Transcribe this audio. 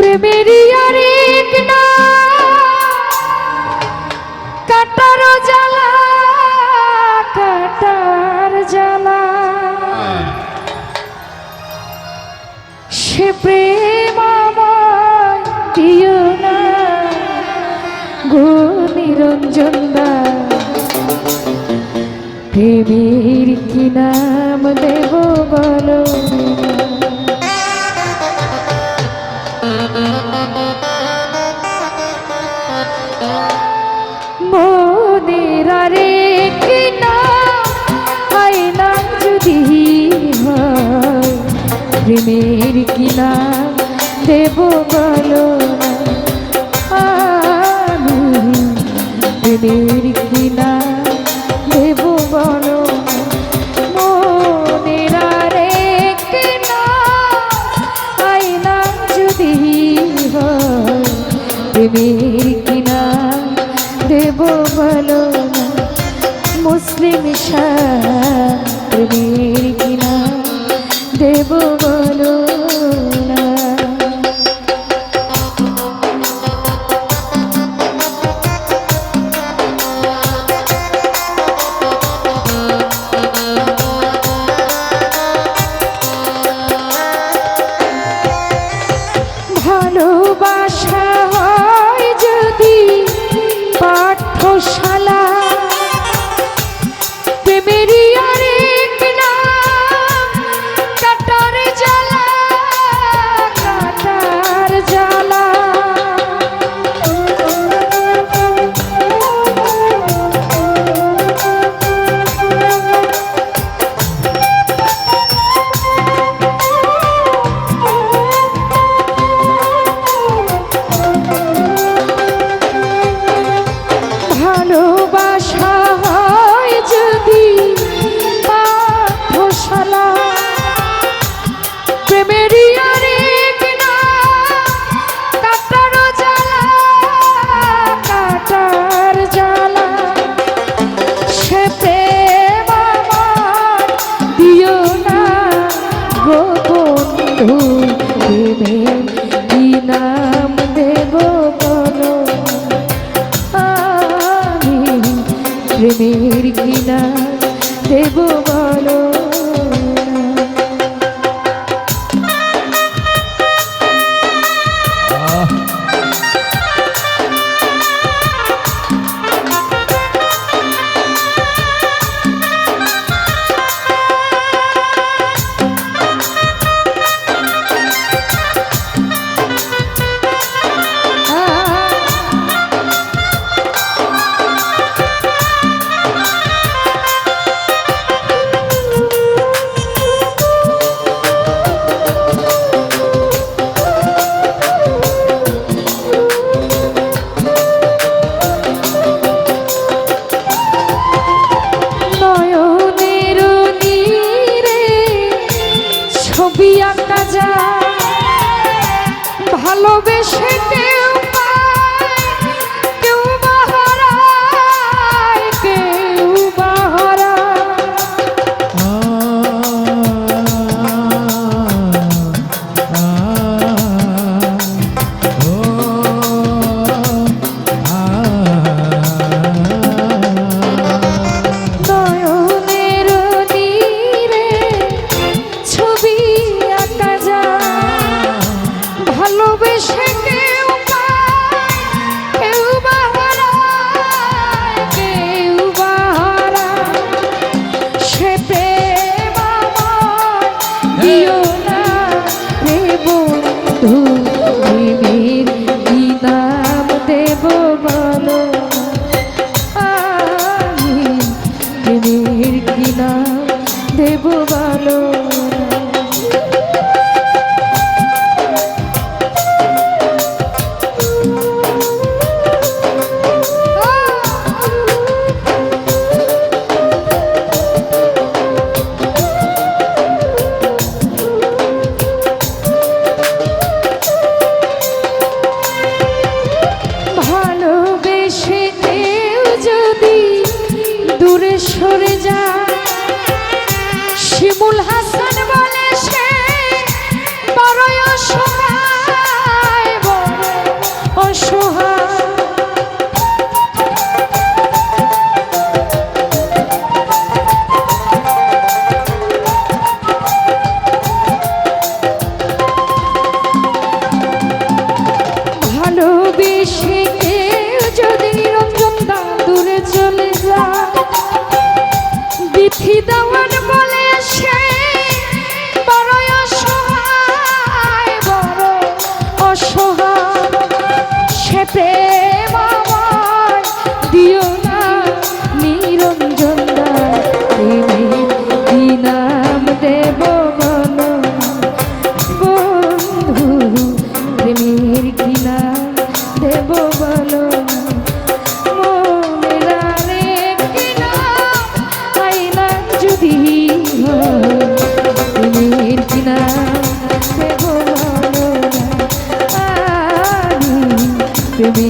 প্রেমেরই আরেক না। কাটার জ্বালা কাটার জ্বালা। সে প্রেম আমায় দিও না। গো নিরঞ্জন দা, প্রেমের কি নাম দেব বলো? প্রেমের কি নাম দেব বলো প্রেমের কি নাম দেব বলো প্রেমের কিনা দেব বলো মুসলিম শাহ, প্রেমের কি নাম দেব পাঠশালা প্রেমের কি নাম দেব বলো? আমি প্রেমের কিনা দেব বলো? ভালোবেসে ভালোবেসে দূরে সরে যা। শিমুল হাসান to be